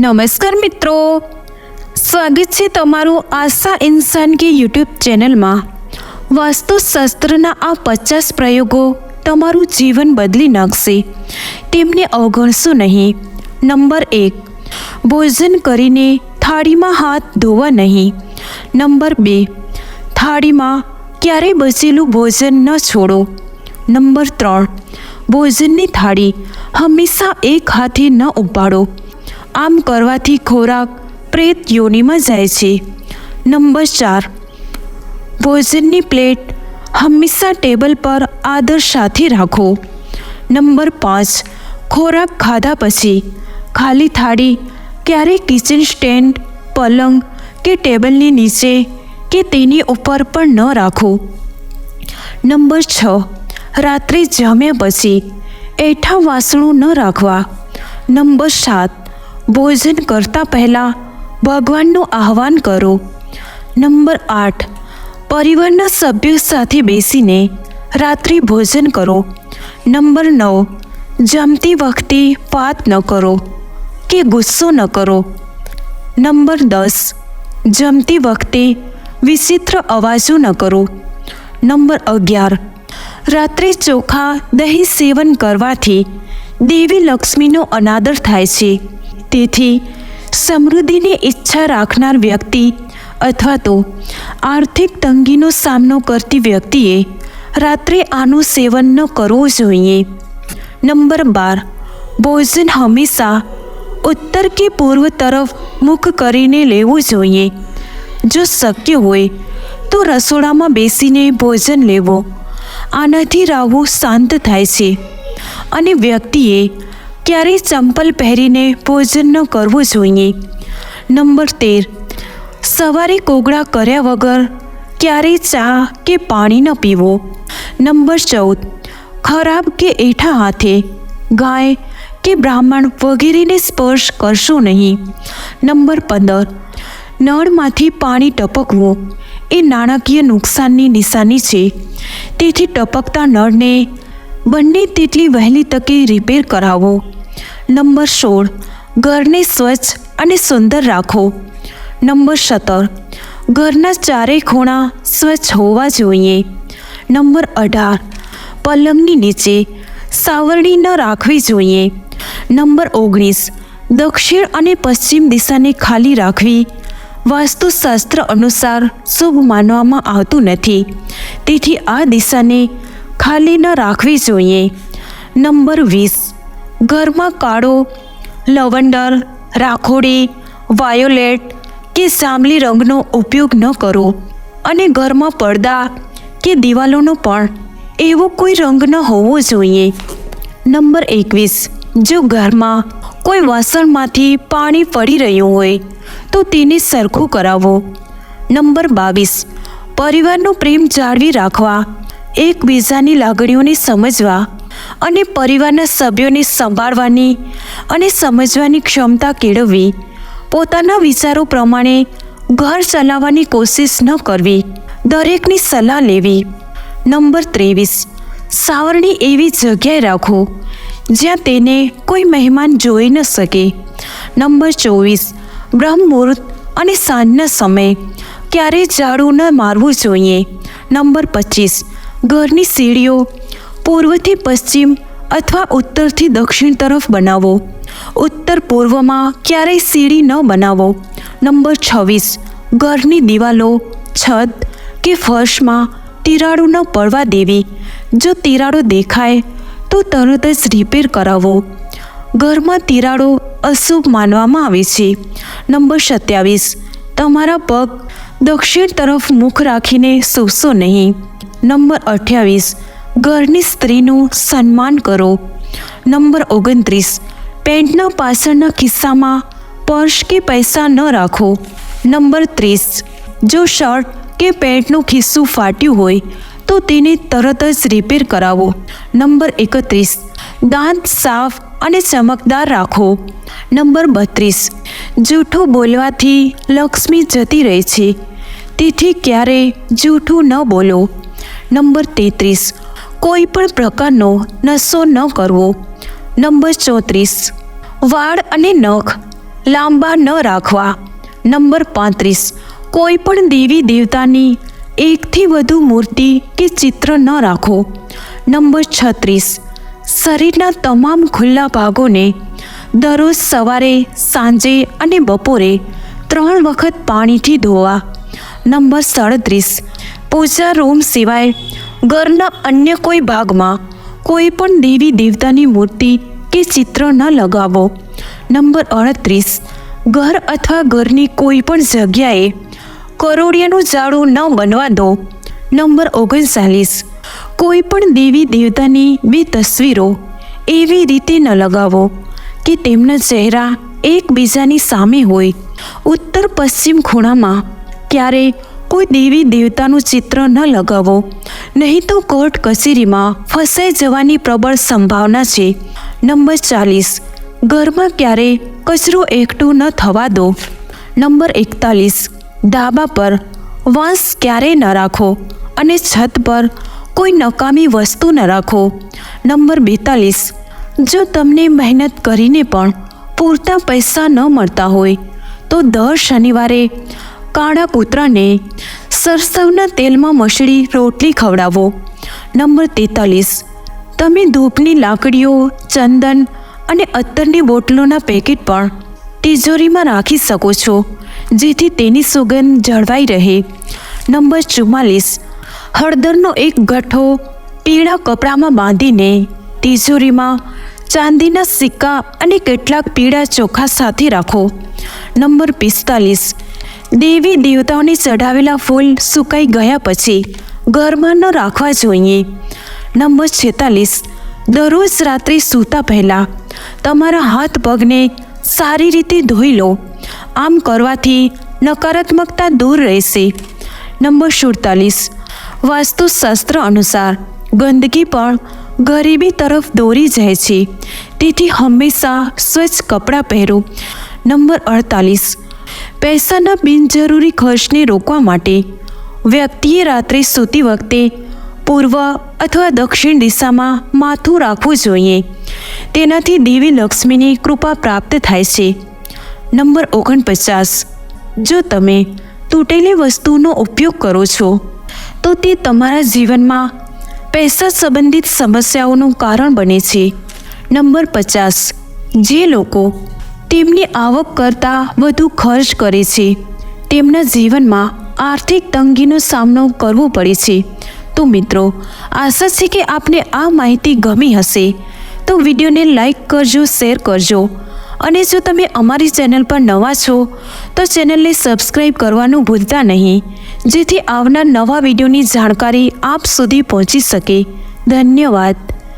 નમસ્કાર મિત્રો. સ્વાગત છે તમારું આશા ઇન્સાન કે યુટ્યુબ ચેનલમાં. વાસ્તુશાસ્ત્રના આ પચાસ પ્રયોગો તમારું જીવન બદલી નાખશે. તેમને અવગણશો નહીં. નંબર એક, ભોજન કરીને થાળીમાં હાથ ધોવા નહીં. નંબર બે, થાળીમાં ક્યારેય બચેલું ભોજન ન છોડો. નંબર ત્રણ, ભોજનની થાળી હંમેશા એક હાથે ન ઉપાડો. આમ કરવાથી ખોરાક પ્રેત યોનિમાં જાય છે. નંબર ચાર. ભોજનની પ્લેટ હંમેશા ટેબલ પર આદર સાથે રાખો. નંબર પાંચ. ખોરાક ખાધા પછી ખાલી થાળી ક્યારેય કિચન સ્ટેન્ડ પલંગ કે ટેબલની નીચે કે તેની ઉપર પણ ન રાખો. નંબર છ. રાત્રે જમ્યા પછી એઠા વાસણો ન રાખવા. નંબર સાત. ભોજન કરતાં પહેલાં ભગવાનનું આહવાન કરો. નંબર આઠ. પરિવારના સભ્યો સાથે બેસીને રાત્રિ ભોજન કરો. નંબર નવ. જમતી વખતે વાત ન કરો કે ગુસ્સો ન કરો. નંબર દસ. જમતી વખતે વિચિત્ર અવાજો ન કરો. નંબર અગિયાર. રાત્રે ચોખા દહીં સેવન કરવાથી દેવી લક્ષ્મીનો અનાદર થાય છે. તેથી સમૃદ્ધિની ઈચ્છા રાખનાર વ્યક્તિ અથવા તો આર્થિક તંગીનો સામનો કરતી વ્યક્તિએ રાત્રે આનું સેવન ન કરવું જોઈએ. નંબર બાર, ભોજન હંમેશા ઉત્તર કે પૂર્વ તરફ મુખ કરીને લેવું જોઈએ. જો શક્ય હોય તો રસોડામાં બેસીને ભોજન લેવો. આનાથી રાહુ શાંત થાય છે અને વ્યક્તિએ ક્યારેય ચંપલ પહેરીને ભોજન ન કરવું જોઈએ. નંબર તેર. સવારે કોગળા કર્યા વગર ક્યારેય ચા કે પાણી ન પીવો. નંબર ચૌદ. ખરાબ કે એઠા હાથે, ગાય કે બ્રાહ્મણ વગેરેને સ્પર્શ કરશો નહીં. નંબર પંદર. નળમાંથી પાણી ટપકવું એ નાણાકીય નુકસાનની નિશાની છે. તેથી ટપકતા નળને બંને તેટલી વહેલી તકે રિપેર કરાવો. નંબર સોળ, ઘરને સ્વચ્છ અને સુંદર રાખો. નંબર સત્તર, ઘરના ચારેય ખૂણા સ્વચ્છ હોવા જોઈએ. નંબર અઢાર, પલંગની નીચે સાવરણી ન રાખવી જોઈએ. નંબર ઓગણીસ, દક્ષિણ અને પશ્ચિમ દિશાને ખાલી રાખવી. વાસ્તુશાસ્ત્ર અનુસાર શુભ માનવામાં આવતું નથી. તેથી આ દિશાને ખાલી ન રાખવી જોઈએ. નંબર વીસ. ઘરમાં કાળો, લવંડર, રાખોડી, વાયોલેટ કે જાંબલી રંગનો ઉપયોગ ન કરો. અને ઘરમાં પડદા કે દિવાલોનો પણ એવો કોઈ રંગ ન હોવો જોઈએ. નંબર એકવીસ. જો ઘરમાં કોઈ વાસણમાંથી પાણી પડી રહ્યું હોય, તો તેને સરખું કરાવો. નંબર બાવીસ. પરિવારનો પ્રેમ જાળવી રાખવા એકબીજાની લાગણીઓને સમજવા અને પરિવારના સભ્યોને સંભાળવાની અને સમજવાની ક્ષમતા કેળવવી. પોતાના વિચારો પ્રમાણે ઘર ચલાવવાની કોશિશ ન કરવી. દરેકની સલાહ લેવી. નંબર ત્રેવીસ. સાવરણી એવી જગ્યાએ રાખો જ્યાં તેને કોઈ મહેમાન જોઈ ન શકે. નંબર ચોવીસ. બ્રહ્મ મુહૂર્ત અને સાંજના સમયે ક્યારેય ઝાડુ ન મારવું જોઈએ. નંબર પચીસ. ઘરની સીડીઓ પૂર્વથી પશ્ચિમ અથવા ઉત્તરથી દક્ષિણ તરફ બનાવો. ઉત્તર પૂર્વમાં ક્યારેય સીડી ન બનાવો. નંબર છવ્વીસ, ઘરની દિવાલો, છત કે ફર્શમાં તિરાડો ન પડવા દેવી. જો તિરાડો દેખાય, તો તરત જ રિપેર કરાવો. ઘરમાં તિરાડો અશુભ માનવામાં આવે છે. નંબર સત્યાવીસ, તમારા પગ દક્ષિણ તરફ મુખ રાખીને સૂસો નહીં. નંબર અઠ્યાવીસ, ઘરની સ્ત્રીનું સન્માન કરો. નંબર ઓગણત્રીસ, પેન્ટના પાછળના ખિસ્સામાં પર્સ કે પૈસા ન રાખો. નંબર ત્રીસ, જો શર્ટ કે પેન્ટનું ખિસ્સું ફાટ્યું હોય, તો તેને તરત જ રિપેર કરાવો. નંબર એકત્રીસ, દાંત સાફ અને ચમકદાર રાખો. નંબર બત્રીસ, જૂઠું બોલવાથી લક્ષ્મી જતી રહે છે. તેથી ક્યારેય જૂઠું ન બોલો. નંબર તેત્રીસ. કોઈ પણ પ્રકારનો નશો ન કરવો. નંબર ચોત્રીસ. વાળ અને નખ લાંબા ન રાખવા. નંબર પાંત્રીસ. કોઈ પણ દેવી દેવતાની એકથી વધુ મૂર્તિ કે ચિત્ર ન રાખો. નંબર છત્રીસ. શરીરના તમામ ખુલ્લા ભાગોને દરરોજ સવારે, સાંજે અને બપોરે ત્રણ વખત પાણીથી ધોવા. નંબર સાડત્રીસ. પૂજા રૂમ સિવાય ઘરના અન્ય કોઈ ભાગમાં કોઈ પણ દેવી દેવતાની મૂર્તિ કે ચિત્ર ન લગાવો. નંબર અડત્રીસ. ઘર અથવા ઘરની કોઈ પણ જગ્યાએ કરોડિયાનું ઝાડું ન બનવા દો. નંબર ઓગણચાલીસ. કોઈ પણ દેવી દેવતાની બે તસવીરો એવી રીતે ન લગાવો કે તેમના ચહેરા એકબીજાની સામે હોય. ઉત્તર પશ્ચિમ ખૂણામાં ક્યારે કોઈ દેવી દેવતાનું ચિત્ર ન લગાવો. નહીં તો કોર્ટ કચેરીમાં ફસાઈ જવાની પ્રબળ સંભાવના છે. નંબર ચાલીસ. ઘરમાં ક્યારે કચરો એકઠો ન થવા દો. નંબર એકતાલીસ. ધાબા પર વાંસ ક્યારેય ન રાખો અને છત પર કોઈ નકામી વસ્તુ ન રાખો. નંબર બેતાલીસ. જો તમને મહેનત કરીને પણ પૂરતા પૈસા ન મળતા હોય, તો દર શનિવારે કાળા કૂતરાને સરસવના તેલમાં મસળી રોટલી ખવડાવો. નંબર તેતાલીસ. તમે ધૂપની લાકડીઓ, ચંદન અને અત્તરની બોટલોના પેકેટ પણ તિજોરીમાં રાખી શકો છો, જેથી તેની સુગંધ જળવાઈ રહે. નંબર ચુમ્માલીસ. હળદરનો એક ગઠ્ઠો પીળા કપડામાં બાંધીને તિજોરીમાં ચાંદીના સિક્કા અને કેટલાક પીળા ચોખા સાથે રાખો. નંબર પિસ્તાલીસ. દેવી દેવતાઓને ચઢાવેલા ફૂલ સુકાઈ ગયા પછી ઘરમાં ન રાખવા જોઈએ. નંબર છેતાલીસ. દરરોજ રાત્રે સૂતા પહેલાં તમારા હાથ પગને સારી રીતે ધોઈ લો. આમ કરવાથી નકારાત્મકતા દૂર રહેશે. નંબર સુડતાલીસ. વાસ્તુશાસ્ત્ર અનુસાર ગંદકી પણ ગરીબી તરફ દોરી જાય છે. તેથી હંમેશા સ્વચ્છ કપડાં પહેરો. નંબર અડતાલીસ. પૈસાના બિનજરૂરી ખર્ચને રોકવા માટે વ્યક્તિએ રાત્રે સૂતી વખતે પૂર્વ અથવા દક્ષિણ દિશામાં માથું રાખવું જોઈએ. તેનાથી દેવી લક્ષ્મીની કૃપા પ્રાપ્ત થાય છે. નંબર ઓગણપચાસ. જો તમે તૂટેલી વસ્તુનો ઉપયોગ કરો છો, તો તે તમારા જીવનમાં પૈસા સંબંધિત સમસ્યાઓનું કારણ બને છે. નંબર પચાસ. જે લોકો તેમની આવક કરતાં વધુ ખર્ચ કરે છે. તેમના જીવનમાં આર્થિક તંગીનો સામનો કરવો પડે છે. તો મિત્રો, આશા છે કે આપને આ માહિતી ગમી હશે. તો વિડીયોને લાઈક કરજો, શેર કરજો. અને જો તમે અમારી ચેનલ પર નવા છો, તો ચેનલને સબસ્ક્રાઈબ કરવાનું ભૂલતા નહીં, જેથી આવનાર નવા વિડીયોની જાણકારી આપ સુધી પહોંચી શકે. ધન્યવાદ.